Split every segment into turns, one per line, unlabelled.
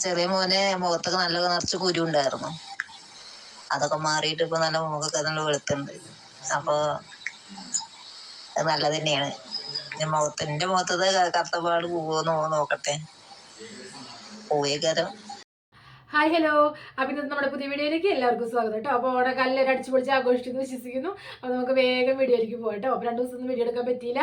ചെറിയ മോനെ മുഖത്തൊക്കെ നല്ല നിറച്ച് കുരു ഉണ്ടായിരുന്നു. അതൊക്കെ മാറിയിട്ട് ഇപ്പൊ നല്ല മുഖമൊക്കെ നല്ല വെളുത്തുണ്ട്. അപ്പൊ അത് നല്ലത് തന്നെയാണ്. മുഖത്ത് എന്റെ മുഖത്തത് കറുത്തപാട് പോവോന്ന് നോക്കട്ടെ. പോയേക്കാരം.
ഹായ് ഹലോ അപ്പം ഇന്നത്തെ നമ്മുടെ പുതിയ വീഡിയോയിലേക്ക് എല്ലാവർക്കും സ്വാഗതം കേട്ടോ. അപ്പോൾ ഓണൊക്കെ എല്ലാവരും അടിച്ചു പൊളിച്ച് ആഘോഷിക്കുന്നു വിശ്വസിക്കുന്നു. അപ്പോൾ നമുക്ക് വേഗം വീഡിയോയിലേക്ക് പോകാം കേട്ടോ. അപ്പോൾ രണ്ട് ദിവസം വീഡിയോ എടുക്കാൻ പറ്റിയില്ല.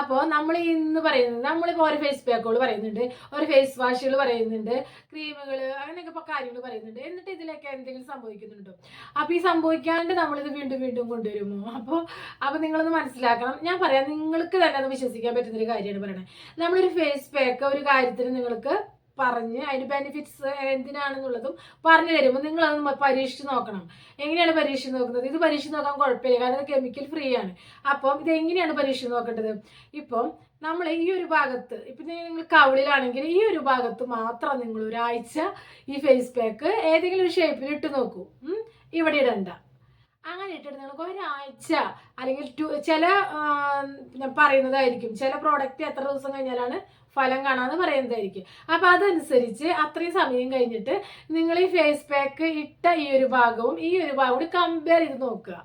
അപ്പോൾ നമ്മൾ ഇന്ന് പറയുന്നത് നമ്മളിപ്പോൾ ഓരോ ഫേസ് പാക്കുകൾ പറയുന്നുണ്ട്. ഓരോ ഫേസ് വാഷുകൾ പറയുന്നുണ്ട്. ക്രീമുകൾ അങ്ങനെയൊക്കെ ഇപ്പോൾ കാര്യങ്ങൾ പറയുന്നുണ്ട്. എന്നിട്ട് ഇതിലൊക്കെ എന്തെങ്കിലും സംഭവിക്കുന്നുണ്ടോ? അപ്പോൾ ഈ സംഭവിക്കാണ്ട് നമ്മളിത് വീണ്ടും വീണ്ടും കൊണ്ടുവരുമോ? അപ്പോൾ അപ്പോൾ നിങ്ങളൊന്ന് മനസ്സിലാക്കണം. ഞാൻ പറയാം നിങ്ങൾക്ക് തന്നെ അത് വിശ്വസിക്കാൻ പറ്റുന്നൊരു കാര്യമാണ് പറയണത് നമ്മളൊരു ഫേസ് പാക്ക് ഒരു കാര്യത്തിന് നിങ്ങൾക്ക് പറഞ്ഞ് അതിന് ബെനിഫിറ്റ്സ് എന്തിനാണെന്നുള്ളതും പറഞ്ഞു തരുമ്പോൾ നിങ്ങൾ അത് പരീക്ഷിച്ച് നോക്കണം. എങ്ങനെയാണ് പരീക്ഷിച്ച് നോക്കുന്നത്? ഇത് പരീക്ഷിച്ച് നോക്കാൻ കുഴപ്പമില്ല കാരണം ഇത് കെമിക്കൽ ഫ്രീ ആണ്. അപ്പം ഇത് എങ്ങനെയാണ് പരീക്ഷിച്ച് നോക്കേണ്ടത്? ഇപ്പം നമ്മൾ ഈ ഒരു ഭാഗത്ത് ഇപ്പം നിങ്ങൾ കവിളിലാണെങ്കിൽ ഈ ഒരു ഭാഗത്ത് മാത്രം നിങ്ങൾ ഒരാഴ്ച ഈ ഫേസ് പാക്ക് ഏതെങ്കിലും ഒരു ഷേപ്പിൽ ഇട്ട് നോക്കൂ. ഇവിടെ ഇടണ്ട. അങ്ങനെ ഇട്ടിട്ട് നിങ്ങൾക്ക് ഒരാഴ്ച അല്ലെങ്കിൽ ടു ചില ഞാൻ പറയുന്നതായിരിക്കും. ചില പ്രോഡക്റ്റ് എത്ര ദിവസം കഴിഞ്ഞാലാണ് ഫലം കാണാന്ന് പറയുന്നതായിരിക്കും. അപ്പോൾ അതനുസരിച്ച് അത്രയും സമയം കഴിഞ്ഞിട്ട് നിങ്ങൾ ഈ ഫേസ് പാക്ക് ഇട്ട ഈ ഒരു ഭാഗവും ഈ ഒരു ഭാഗവും കൂടി കമ്പയർ ചെയ്ത് നോക്കുക.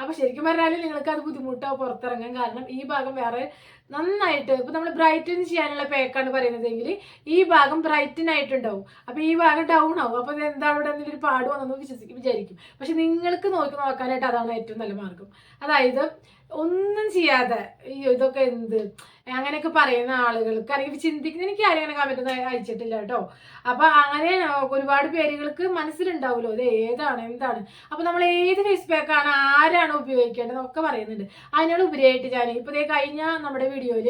അപ്പോൾ ശരിക്കും പറഞ്ഞാൽ നിങ്ങൾക്ക് അത് ബുദ്ധിമുട്ടാവും പുറത്തിറങ്ങാൻ കാരണം ഈ ഭാഗം വേറെ നന്നായിട്ട്. ഇപ്പൊ നമ്മൾ ബ്രൈറ്റൻ ചെയ്യാനുള്ള പേക്കാണ് പറയുന്നതെങ്കിൽ ഈ ഭാഗം ബ്രൈറ്റൻ ആയിട്ടുണ്ടാവും. അപ്പൊ ഈ ഭാഗം ഡൗൺ ആവും. അപ്പോൾ ഇത് എന്താണ് ഇവിടെ എന്തെങ്കിലും പാട് വന്നെന്ന് വിശ്വസിക്കും വിചാരിക്കും. പക്ഷെ നിങ്ങൾക്ക് നോക്കി നോക്കാനായിട്ട് അതാണ് ഏറ്റവും നല്ല മാർഗം. അതായത് ഒന്നും ചെയ്യാതെ അയ്യോ ഇതൊക്കെ എന്ത്? അങ്ങനെയൊക്കെ പറയുന്ന ആളുകൾക്ക് അല്ലെങ്കിൽ ചിന്തിക്കുന്ന എനിക്ക് ആരും അങ്ങനെ കമന്റ് അയച്ചിട്ടില്ല കേട്ടോ. അപ്പൊ അങ്ങനെ ഒരുപാട് പേരുകൾക്ക് മനസ്സിലുണ്ടാവുമല്ലോ ഇത് ഏതാണ് എന്താണ്? അപ്പൊ നമ്മൾ ഏത് ഫേസ് പാക്കാണ് ആരാണ് ഉപയോഗിക്കേണ്ടത് ഒക്കെ പറയുന്നുണ്ട്. അതിനാണ് ഉപരിയായിട്ട് ഞാൻ ഇപ്പൊ ദേ കഴിഞ്ഞ നമ്മുടെ വീഡിയോയിൽ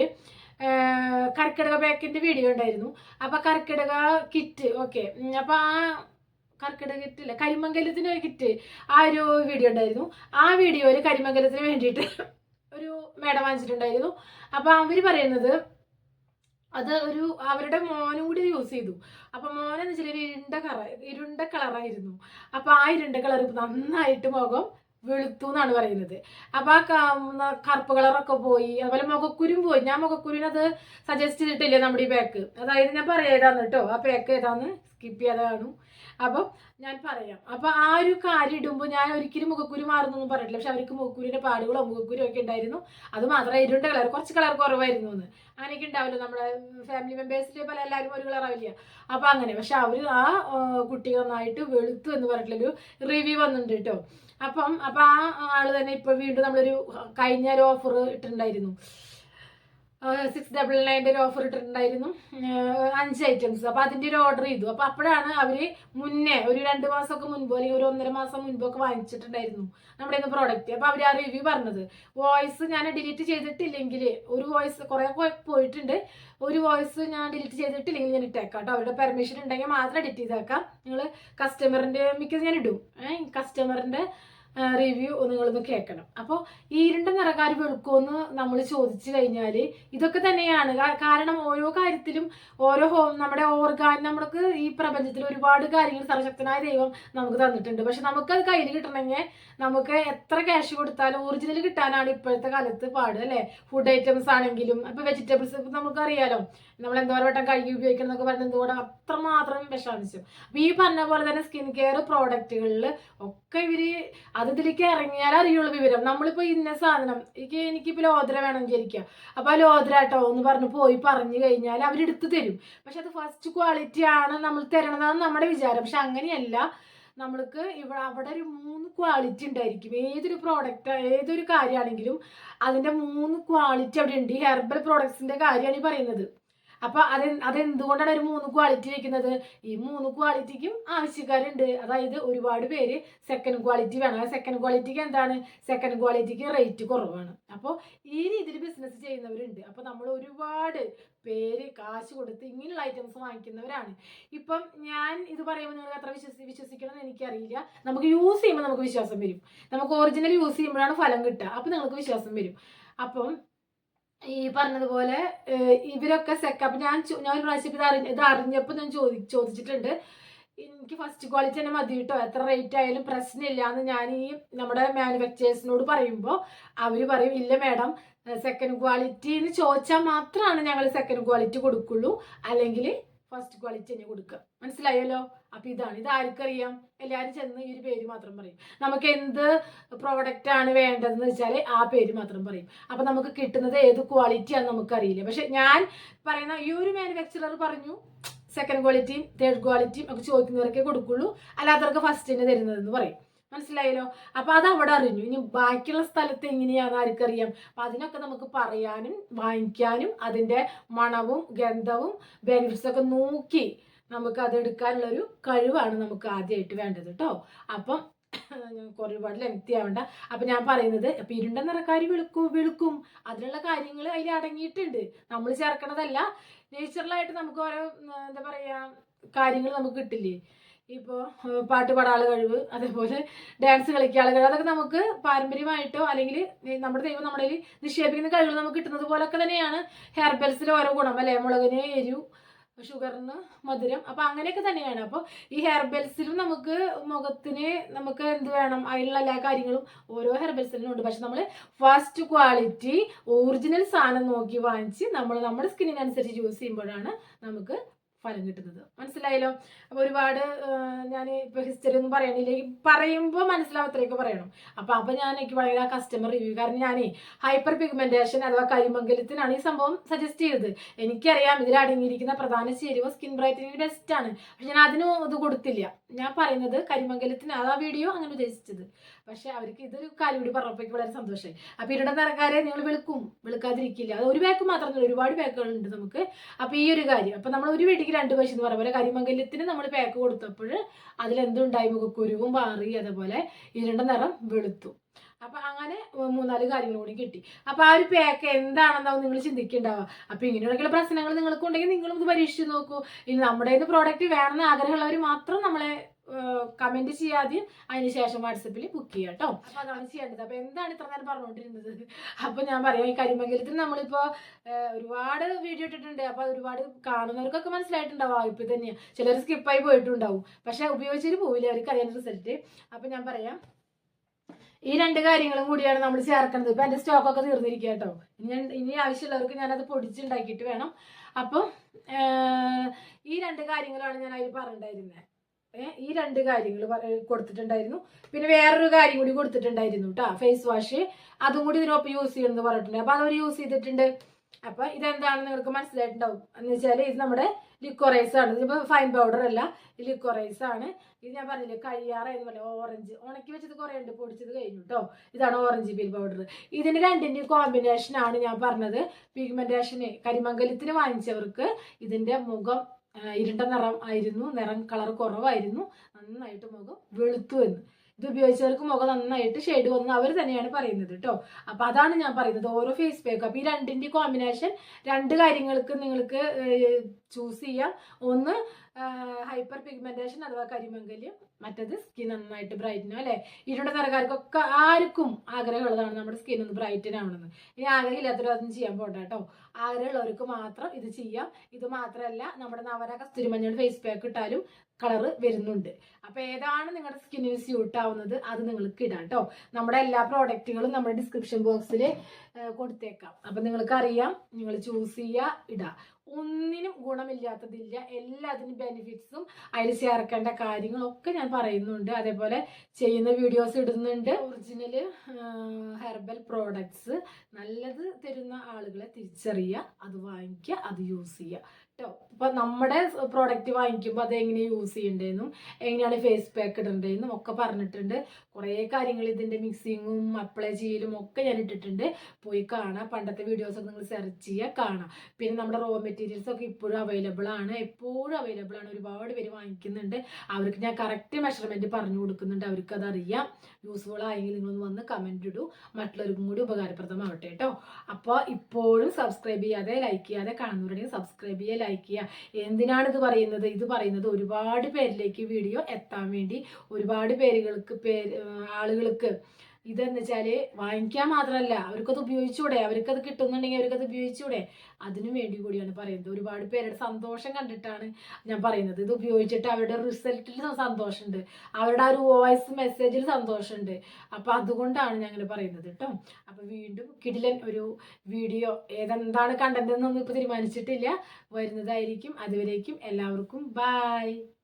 കർക്കിടക പാക്കിന്റെ വീഡിയോ ഉണ്ടായിരുന്നു. അപ്പൊ കർക്കിടക കിറ്റ് ഓക്കെ അപ്പൊ ആ കർക്കിടക കിറ്റ് ഇല്ല കരിമംഗലത്തിന് കിറ്റ് ആ ഒരു വീഡിയോ ഉണ്ടായിരുന്നു. ആ വീഡിയോയിൽ കരിമംഗലത്തിന് വേണ്ടിയിട്ട് ഒരു മേഡം വാങ്ങിച്ചിട്ടുണ്ടായിരുന്നു. അപ്പൊ അവർ പറയുന്നത് അത് ഒരു അവരുടെ മോനും കൂടി യൂസ് ചെയ്തു. അപ്പൊ മോനെന്ന് വെച്ചാൽ ഒരു ഇരുണ്ട കളർ ഇരുണ്ട കളറായിരുന്നു അപ്പൊ ആ ഇരുണ്ട കളർ നന്നായിട്ട് മുഖം വെളുത്തു എന്നാണ് പറയുന്നത്. അപ്പൊ ആ കറുപ്പ് കളറൊക്കെ പോയി അതുപോലെ മുഖക്കുരും പോയി. ഞാൻ മുഖക്കുരുവിനത് സജസ്റ്റ് ചെയ്തിട്ടില്ല നമ്മുടെ ഈ പാക്ക് അതായത് ഞാൻ പറയാം ഏതാന്ന് കേട്ടോ? ആ പാക്ക് ഏതാന്ന്? സ്കിപ്പ് ചെയ്യാതെ കാണും അപ്പം ഞാൻ പറയാം. അപ്പൊ ആ ഒരു കാര്യം ഇടുമ്പോൾ ഞാൻ ഒരിക്കലും മുഖക്കുരു മാറുന്നൊന്നും പറഞ്ഞിട്ടില്ല. പക്ഷെ അവർക്ക് മുഖക്കുരിന്റെ പാടുകളോ മുഖക്കുരു ഒക്കെ ഉണ്ടായിരുന്നു. അത് മാത്രമേ ഇരുണ്ട കളർ കുറച്ച് കളർ കുറവായിരുന്നു എന്ന് അങ്ങനെയൊക്കെ ഉണ്ടാവില്ല നമ്മുടെ ഫാമിലി മെമ്പേഴ്സിലെ പല എല്ലാവരും ഒരു കളറാവില്ല അപ്പൊ അങ്ങനെ. പക്ഷെ അവർ ആ കുട്ടി നന്നായിട്ട് വെളുത്തു എന്ന് പറഞ്ഞിട്ടുള്ളൊരു റിവ്യൂ വന്നിട്ടുണ്ട് കേട്ടോ. അപ്പം അപ്പൊ ആ ആൾ തന്നെ ഇപ്പൊ വീണ്ടും നമ്മളൊരു കഴിഞ്ഞ ഒരു ഓഫർ ഇട്ടിട്ടുണ്ടായിരുന്നു. സിക്സ് ഡബിൾ നയന്റെ ഒരു ഓഫർ ഇട്ടിട്ടുണ്ടായിരുന്നു. അഞ്ച് ഐറ്റംസ് അപ്പോൾ അതിന്റെ ഒരു ഓർഡർ ചെയ്തു. അപ്പോൾ അപ്പോഴാണ് അവർ മുന്നേ ഒരു രണ്ട് മാസമൊക്കെ മുൻപ് അല്ലെങ്കിൽ ഒരു ഒന്നര മാസം മുൻപൊക്കെ വാങ്ങിച്ചിട്ടുണ്ടായിരുന്നു നമ്മുടെ ഇന്ന് പ്രോഡക്റ്റ് അപ്പോൾ അവർ ആ റിവ്യൂ പറഞ്ഞത്. വോയിസ് ഞാൻ ഡിലീറ്റ് ചെയ്തിട്ടില്ലെങ്കിൽ ഒരു വോയിസ് കുറേ പോയിട്ടുണ്ട്. ഒരു വോയിസ് ഞാൻ ഡിലീറ്റ് ചെയ്തിട്ടില്ലെങ്കിൽ ഞാൻ ഇട്ടേക്കാം കേട്ടോ. അവരുടെ പെർമിഷൻ ഉണ്ടെങ്കിൽ മാത്രം എഡിറ്റ് ചെയ്തേക്കാം. നിങ്ങൾ കസ്റ്റമറിന്റെ മിക്കത് ഞാൻ ഇടും. കസ്റ്റമറിന്റെ റിവ്യൂ നിങ്ങളൊന്ന് കേൾക്കണം. അപ്പോൾ ഈ ഇരുണ്ട നിറക്കാർ വെളുക്കുമെന്ന് നമ്മൾ ചോദിച്ചു കഴിഞ്ഞാൽ ഇതൊക്കെ തന്നെയാണ്. കാരണം ഓരോ കാര്യത്തിലും ഓരോ ഹോം നമ്മുടെ ഓർഗാൻ നമ്മൾക്ക് ഈ പ്രപഞ്ചത്തിൽ ഒരുപാട് കാര്യങ്ങൾ സർവശക്തനായ ദൈവം നമുക്ക് തന്നിട്ടുണ്ട്. പക്ഷെ നമുക്ക് അത് കയ്യിൽ കിട്ടണമെങ്കിൽ നമുക്ക് എത്ര ക്യാഷ് കൊടുത്താലും ഒറിജിനൽ കിട്ടാനാണ് ഇപ്പോഴത്തെ കാലത്ത് പാട് അല്ലേ? ഫുഡ് ഐറ്റംസ് ആണെങ്കിലും ഇപ്പൊ വെജിറ്റബിൾസ് നമുക്കറിയാലോ നമ്മൾ എന്തോരം വട്ടം കഴുകി ഉപയോഗിക്കണം എന്നൊക്കെ പറഞ്ഞ എന്തുകൊണ്ട് അത്രമാത്രം വിഷാംശം. അപ്പൊ ഈ പറഞ്ഞ പോലെ തന്നെ സ്കിൻ കെയർ പ്രോഡക്റ്റുകളിൽ ഒക്കെ ഇവർ അത് ഇതിലേക്ക് ഇറങ്ങിയാൽ അറിയുള്ളൂ വിവരം. നമ്മളിപ്പോ ഇന്ന സാധനം എനിക്ക് എനിക്കിപ്പോ ലോദ്ര വേണം വിചാരിക്കുക അപ്പൊ ആ ലോദ്ര കേട്ടോ എന്ന് പറഞ്ഞു പോയി പറഞ്ഞു കഴിഞ്ഞാൽ അവരെടുത്ത് തരും. പക്ഷെ അത് ഫസ്റ്റ് ക്വാളിറ്റി ആണ് നമ്മൾ തരണതാണ് നമ്മുടെ വിചാരം. പക്ഷെ അങ്ങനെയല്ല. നമ്മൾക്ക് ഇവിടെ അവിടെ ഒരു മൂന്ന് ക്വാളിറ്റി ഉണ്ടായിരിക്കും. ഏതൊരു പ്രോഡക്റ്റ് ഏതൊരു കാര്യമാണെങ്കിലും അതിന്റെ മൂന്ന് ക്വാളിറ്റി അവിടെ ഉണ്ട്. ഈ ഹെർബൽ പ്രോഡക്ട്സിന്റെ കാര്യമാണ് ഈ പറയുന്നത്. അപ്പൊ അത് അതെന്തുകൊണ്ടാണ് ഒരു മൂന്ന് ക്വാളിറ്റി വെക്കുന്നത്? ഈ മൂന്ന് ക്വാളിറ്റിക്കും ആവശ്യക്കാരുണ്ട്. അതായത് ഒരുപാട് പേര് സെക്കൻഡ് ക്വാളിറ്റി വേണം. സെക്കൻഡ് ക്വാളിറ്റിക്ക് എന്താണ്? സെക്കൻഡ് ക്വാളിറ്റിക്ക് റേറ്റ് കുറവാണ്. അപ്പോൾ ഈ രീതിയിൽ ബിസിനസ് ചെയ്യുന്നവരുണ്ട്. അപ്പോൾ നമ്മൾ ഒരുപാട് പേര് കാശ് കൊടുത്ത് ഇങ്ങനെയുള്ള ഐറ്റംസ് വാങ്ങിക്കുന്നവരാണ്. ഇപ്പം ഞാൻ ഇത് പറയുമ്പോൾ നിങ്ങൾ അത്ര വിശ്വസി വിശ്വസിക്കണം എന്ന് എനിക്കറിയില്ല. നമുക്ക് യൂസ് ചെയ്യുമ്പോൾ നമുക്ക് വിശ്വാസം വരും. നമുക്ക് ഒറിജിനൽ യൂസ് ചെയ്യുമ്പോഴാണ് ഫലം കിട്ടുക. അപ്പം നിങ്ങൾക്ക് വിശ്വാസം വരും. അപ്പം ഈ പറഞ്ഞതുപോലെ ഇവരൊക്കെ സെക്കപ്പ് ഞാൻ ഞാൻ ഒരു പ്രാവശ്യം ഇത് അറിഞ്ഞ ഇത് അറിഞ്ഞപ്പോൾ ഞാൻ ചോദി ചോദിച്ചിട്ടുണ്ട്. എനിക്ക് ഫസ്റ്റ് ക്വാളിറ്റി തന്നെ മതി കേട്ടോ എത്ര റേറ്റ് ആയാലും പ്രശ്നമില്ല എന്ന് ഞാൻ ഈ നമ്മുടെ മാനുഫാക്ചേഴ്സിനോട് പറയുമ്പോൾ അവർ പറയും ഇല്ല മാഡം സെക്കൻഡ് ക്വാളിറ്റി എന്ന് ചോദിച്ചാൽ മാത്രമാണ് ഞങ്ങൾ സെക്കൻഡ് ക്വാളിറ്റി കൊടുക്കുള്ളൂ. അല്ലെങ്കിൽ ഫസ്റ്റ് ക്വാളിറ്റി തന്നെ കൊടുക്കുക മനസ്സിലായല്ലോ? അപ്പൊ ഇതാണ്. ഇത് ആർക്കറിയാം? എല്ലാവരും ചെന്ന് ഈ ഒരു പേര് മാത്രം പറയും. നമുക്ക് എന്ത് പ്രോഡക്റ്റ് ആണ് വേണ്ടതെന്ന് വെച്ചാൽ ആ പേര് മാത്രം പറയും. അപ്പൊ നമുക്ക് കിട്ടുന്നത് ഏത് ക്വാളിറ്റി ആണെന്ന് നമുക്കറിയില്ല. പക്ഷെ ഞാൻ പറയുന്ന ഈ ഒരു മാനുഫാക്ചറർ പറഞ്ഞു സെക്കൻഡ് ക്വാളിറ്റിയും തേർഡ് ക്വാളിറ്റിയും ഒക്കെ ചോദിക്കുന്നവരൊക്കെ കൊടുക്കുള്ളൂ. അല്ലാത്തവർക്ക് ഫസ്റ്റ് തന്നെ തരുന്നതെന്ന് പറയും. മനസ്സിലായല്ലോ? അപ്പൊ അത് അവിടെ അറിഞ്ഞു. ഇനി ബാക്കിയുള്ള സ്ഥലത്ത് എങ്ങനെയാന്ന് ആർക്കറിയാം? അപ്പൊ അതിനൊക്കെ നമുക്ക് പറയാനും വാങ്ങിക്കാനും അതിന്റെ മണവും ഗന്ധവും ബെനിഫിറ്റ്സ് ഒക്കെ നോക്കി നമുക്ക് അത് എടുക്കാനുള്ള ഒരു കഴിവാണ് നമുക്ക് ആദ്യമായിട്ട് വേണ്ടത് കേട്ടോ അപ്പം കുറേ ഒരുപാട് ലെങ്തി ആവണ്ട. അപ്പൊ ഞാൻ പറയുന്നത് അപ്പൊ ഇരുണ്ട നിറക്കാരി വിളിക്കും വിളിക്കും. അതിനുള്ള കാര്യങ്ങൾ അതിൽ അടങ്ങിയിട്ടുണ്ട്. നമ്മൾ ചേർക്കണതല്ല. നേച്ചുറലായിട്ട് നമുക്ക് ഓരോ എന്താ പറയാ കാര്യങ്ങൾ നമുക്ക് കിട്ടില്ലേ? ഇപ്പോൾ പാട്ട് പാടാനുള്ള കഴിവ് അതേപോലെ ഡാൻസ് കളിക്കാനുള്ള കഴിവ് അതൊക്കെ നമുക്ക് പാരമ്പര്യമായിട്ടോ അല്ലെങ്കിൽ നമ്മുടെ ദൈവം നമ്മുടെ നിക്ഷേപിക്കുന്ന കഴിവുകൾ നമുക്ക് കിട്ടുന്നത് പോലൊക്കെ തന്നെയാണ് ഹെയർബൽസിൽ ഓരോ ഗുണം അല്ലേ? മുളകിന് എരിവ് ഷുഗറിന് മധുരം അപ്പൊ അങ്ങനെയൊക്കെ തന്നെയാണ്. അപ്പോൾ ഈ ഹെയർബൽസിലും നമുക്ക് മുഖത്തിന് നമുക്ക് എന്ത് വേണം? അതിലുള്ള എല്ലാ കാര്യങ്ങളും ഓരോ ഹെയർബൽസിലും ഉണ്ട്. പക്ഷെ നമ്മൾ ഫസ്റ്റ് ക്വാളിറ്റി ഒറിജിനൽ സാധനം നോക്കി വാങ്ങിച്ച് നമ്മൾ നമ്മുടെ സ്കിന്നിനനുസരിച്ച് യൂസ് ചെയ്യുമ്പോഴാണ് നമുക്ക് ഫലം കിട്ടുന്നത്. മനസ്സിലായല്ലോ? അപ്പോൾ ഒരുപാട് ഞാൻ ഇപ്പോൾ ഹിസ്റ്ററി ഒന്നും പറയണില്ല. പറയുമ്പോൾ മനസ്സിലാവത്രയൊക്കെ പറയണം. അപ്പോൾ അപ്പോൾ ഞാൻ എനിക്ക് വളരെ കസ്റ്റമർ റിവ്യൂ കാരണം ഞാൻ ഹൈപ്പർ പിഗ്മെന്റേഷൻ അഥവാ കരിമംഗലത്തിനാണ് ഈ സംഭവം സജസ്റ്റ് ചെയ്തത്. എനിക്കറിയാം ഇതിൽ അടങ്ങിയിരിക്കുന്ന പ്രധാന ചേരുവ സ്കിൻ ബ്രൈറ്റനിങ് ബെസ്റ്റ് ആണ്. പക്ഷെ ഞാൻ അതിനും ഇത് കൊടുത്തില്ല. ഞാൻ പറയുന്നത് കരിമംഗലത്തിന് ആ വീഡിയോ അങ്ങനെ ഉദ്ദേശിച്ചത്. പക്ഷെ അവർക്ക് ഇതൊരു കാര്യം കൂടി പറഞ്ഞപ്പോഴേക്ക് വളരെ സന്തോഷമായി അപ്പോൾ ഇരുടെ നിറക്കാരെ നിങ്ങൾ വിളിക്കും. വിളിക്കാതിരിക്കില്ല. അത് ഒരു ബാക്ക് മാത്രമല്ല ഒരുപാട് ബാക്കുകളുണ്ട് നമുക്ക്. അപ്പോൾ ഈ ഒരു കാര്യം. അപ്പോൾ നമ്മൾ ഒരു വീട്ടിക്ക് രണ്ട് പശു എന്ന് പറയുമ്പോൾ കരിമംഗല്യത്തിന് നമ്മൾ പാക്ക് കൊടുത്തപ്പോൾ അതിലെന്തുണ്ടായി? മുഖക്കുരുവും പാറി അതുപോലെ ഇരുണ്ട നിറം വെളുത്തു. അപ്പൊ അങ്ങനെ മൂന്നാൽ കാര്യങ്ങൾ കൂടി കിട്ടി. അപ്പൊ ആ ഒരു പാക്ക് എന്താണെന്നാവും നിങ്ങൾ ചിന്തിക്കുന്നുണ്ടാവുക അപ്പൊ ഇങ്ങനെയുള്ള പ്രശ്നങ്ങൾ നിങ്ങൾക്ക് ഉണ്ടെങ്കിൽ നിങ്ങളും ഇത് പരീക്ഷിച്ച് നോക്കൂ. ഇനി നമ്മുടെ ഇത് പ്രോഡക്റ്റ് വേണമെന്ന് ആഗ്രഹമുള്ളവർ മാത്രം നമ്മളെ കമന്റ് ചെയ്യാതെ അതിനുശേഷം വാട്സപ്പിൽ ബുക്ക് ചെയ്യാം കേട്ടോ. അപ്പൊ അതാണ് ചെയ്യേണ്ടത്. അപ്പൊ എന്താണ് ഇത്ര നേരം പറഞ്ഞുകൊണ്ടിരുന്നത്? അപ്പൊ ഞാൻ പറയാം ഈ കരിമംഗലത്തിൽ നമ്മളിപ്പോ ഒരുപാട് വീഡിയോ ഇട്ടിട്ടുണ്ട്. അപ്പൊ അത് ഒരുപാട് കാണുന്നവർക്കൊക്കെ മനസ്സിലായിട്ടുണ്ടാവും ഇപ്പൊ തന്നെയാണ് ചിലർ സ്കിപ്പായി പോയിട്ടുണ്ടാവും. പക്ഷെ ഉപയോഗിച്ചിട്ട് പോവില്ല അവർക്ക് അറിയാൻ റിസൾട്ട് അപ്പൊ ഞാൻ പറയാം ഈ രണ്ട് കാര്യങ്ങളും കൂടിയാണ് നമ്മൾ ചേർക്കുന്നത്. ഇപ്പൊ എന്റെ സ്റ്റോക്ക് ഒക്കെ തീർന്നിരിക്കുക കേട്ടോ. ഇനി ഞാൻ- ഇനി ആവശ്യമുള്ളവർക്ക് ഞാനത് പൊടിച്ചുണ്ടാക്കിയിട്ട് വേണം. അപ്പം ഈ രണ്ട് കാര്യങ്ങളാണ് ഞാൻ അതിൽ പറഞ്ഞിട്ടുണ്ടായിരുന്നത്. ഈ രണ്ട് കാര്യങ്ങൾ കൊടുത്തിട്ടുണ്ടായിരുന്നു. പിന്നെ വേറൊരു കാര്യം കൂടി കൊടുത്തിട്ടുണ്ടായിരുന്നു കേട്ടോ ഫേസ് വാഷ് അതും കൂടി ഇതിനൊപ്പം യൂസ് ചെയ്യണമെന്ന് പറഞ്ഞിട്ടുണ്ട്. അപ്പൊ അതവർ യൂസ് ചെയ്തിട്ടുണ്ട്. അപ്പൊ ഇതെന്താണെന്ന് നിങ്ങൾക്ക് മനസ്സിലായിട്ടുണ്ടാവും. എന്ന് വെച്ചാൽ ഇത് നമ്മുടെ ലിക്വറൈസ് ആണ്. ഇതിപ്പോ ഫൈൻ പൗഡർ അല്ല ലിക്വറൈസ് ആണ്. ഇത് ഞാൻ പറഞ്ഞില്ലേ എന്ന് പറഞ്ഞ ഓറഞ്ച് ഉണക്കി വെച്ചത് കുറേ ഉണ്ട് പൊടിച്ചത് കഴിഞ്ഞു കേട്ടോ ഇതാണ് ഓറഞ്ച് പീൽ പൗഡർ ഇതിന് രണ്ടിന്റെ കോമ്പിനേഷൻ ആണ് ഞാൻ പറഞ്ഞത്. പിഗ്മെന്റേഷന് കരിമംഗലത്തിന് വാങ്ങിച്ചവർക്ക് ഇതിന്റെ മുഖം ഇരുണ്ട നിറം ആയിരുന്നു. നിറം കളർ കുറവായിരുന്നു. നന്നായിട്ട് മുഖം വെളുത്തു എന്ന്. ഇത് ഉപയോഗിച്ചവർക്ക് മുഖം നന്നായിട്ട് ഷെയ്ഡ് വന്നു. അവർ തന്നെയാണ് പറയുന്നത് കേട്ടോ അപ്പൊ അതാണ് ഞാൻ പറയുന്നത്. ഓരോ ഫേസ് പാക്ക് അപ്പൊ ഈ രണ്ടിന്റെ കോമ്പിനേഷൻ രണ്ട് കാര്യങ്ങൾക്ക് നിങ്ങൾക്ക് ചൂസ് ചെയ്യാം. ഒന്ന് ഹൈപ്പർ പിഗ്മെന്റേഷൻ അഥവാ കരിമംഗല്യം മറ്റത് സ്കിൻ നന്നായിട്ട് ബ്രൈറ്റൻ അല്ലെ? ഇരുണ്ട നിറക്കാർക്കൊക്കെ ആർക്കും ആഗ്രഹമുള്ളതാണ് നമ്മുടെ സ്കിൻ ഒന്ന് ബ്രൈറ്റൻ ആവണമെന്ന് ഇനി ആഗ്രഹമില്ലാത്തവരും അതൊന്നും ചെയ്യാൻ പോകട്ടെ കേട്ടോ. ആഗ്രഹമുള്ളവർക്ക് മാത്രം ഇത് ചെയ്യാം. ഇത് മാത്രമല്ല നമ്മുടെ നവര കസ്തൂരിമഞ്ഞൾ ഫേസ് പാക്ക് ഇട്ടാലും കളറ് വരുന്നുണ്ട്. അപ്പൊ ഏതാണ് നിങ്ങളുടെ സ്കിന്നിന് സ്യൂട്ട് ആവുന്നത് അത് നിങ്ങൾക്ക് ഇടാം കേട്ടോ. നമ്മുടെ എല്ലാ പ്രോഡക്റ്റുകളും നമ്മുടെ ഡിസ്ക്രിപ്ഷൻ ബോക്സിൽ കൊടുത്തേക്കാം. അപ്പൊ നിങ്ങൾക്ക് അറിയാം നിങ്ങൾ ചൂസ് ചെയ്യുക ഇടാം. ഒന്നിനും ഗുണമില്ലാത്തതില്ല. എല്ലാത്തിനും ബെനിഫിറ്റ്സും അതിൽ ചേർക്കേണ്ട കാര്യങ്ങളൊക്കെ ഞാൻ പറയുന്നുണ്ട്. അതേപോലെ ചെയ്യുന്ന വീഡിയോസ് ഇടുന്നുണ്ട്. ഒറിജിനൽ ഹെർബൽ പ്രോഡക്ട്സ് നല്ലത് തരുന്ന ആളുകളെ തിരിച്ചറിയുക അത് വാങ്ങിക്കുക അത് യൂസ് ചെയ്യുക. കേട്ടോ ഇപ്പൊ നമ്മുടെ പ്രോഡക്റ്റ് വാങ്ങിക്കുമ്പോൾ അത് എങ്ങനെ യൂസ് ചെയ്യണ്ടേന്നും എങ്ങനെയാണ് ഫേസ് പാക്ക് ഇടണ്ടേന്നും ഒക്കെ പറഞ്ഞിട്ടുണ്ട്. കുറേ കാര്യങ്ങൾ ഇതിന്റെ മിക്സിങ്ങും അപ്ലൈ ചെയ്യലും ഒക്കെ ഞാൻ ഇട്ടിട്ടുണ്ട്. പോയി കാണാം. പണ്ടത്തെ വീഡിയോസ് ഒക്കെ നിങ്ങൾ സെർച്ച് ചെയ്യുക കാണാം. പിന്നെ നമ്മുടെ റോ മെറ്റീരിയൽസ് ഒക്കെ ഇപ്പോഴും അവൈലബിൾ ആണ്. എപ്പോഴും അവൈലബിൾ ആണ്. ഒരുപാട് പേര് വാങ്ങിക്കുന്നുണ്ട്. അവർക്ക് ഞാൻ കറക്റ്റ് മെഷർമെന്റ് പറഞ്ഞു കൊടുക്കുന്നുണ്ട്. അവർക്ക് അത് അറിയാം യൂസ്ഫുൾ ആയെങ്കിൽ നിങ്ങളൊന്ന് വന്ന് കമന്റ് ഇടൂ. മറ്റുള്ളവർക്കും കൂടി ഉപകാരപ്രദമാവട്ടെ കേട്ടോ അപ്പോൾ ഇപ്പോഴും സബ്സ്ക്രൈബ് ചെയ്യാതെ ലൈക്ക് ചെയ്യാതെ കാണുന്നവരുണ്ടെങ്കിൽ സബ്സ്ക്രൈബ് ചെയ്യുക ലൈക്ക് ചെയ്യുക. എന്തിനാണ് ഇത് പറയുന്നത്? ഇത് പറയുന്നത് ഒരുപാട് പേരിലേക്ക് വീഡിയോ എത്താൻ വേണ്ടി ഒരുപാട് പേരുകൾക്ക് പേര് ആളുകൾക്ക് ഇതെന്ന് വെച്ചാൽ വാങ്ങിക്കാൻ മാത്രമല്ല അവർക്കത് ഉപയോഗിച്ചൂടെ അവർക്കത് കിട്ടുന്നുണ്ടെങ്കിൽ അവർക്കത് ഉപയോഗിച്ചൂടെ. അതിനു വേണ്ടി കൂടിയാണ് പറയുന്നത്. ഒരുപാട് പേരുടെ സന്തോഷം കണ്ടിട്ടാണ് ഞാൻ പറയുന്നത്. ഇത് ഉപയോഗിച്ചിട്ട് അവരുടെ റിസൾട്ടിൽ സന്തോഷമുണ്ട്. അവരുടെ ആ ഒരു വോയിസ് മെസ്സേജിൽ സന്തോഷമുണ്ട്. അപ്പോൾ അതുകൊണ്ടാണ് ഞങ്ങൾ പറയുന്നത് കേട്ടോ. അപ്പോൾ വീണ്ടും കിടിലൻ ഒരു വീഡിയോ ഏതെന്താണ് കണ്ടന്റ് എന്നൊന്നും ഇപ്പോൾ തീരുമാനിച്ചിട്ടില്ല. വരുന്നതായിരിക്കും. അതുവരേക്കും എല്ലാവർക്കും. ബായ്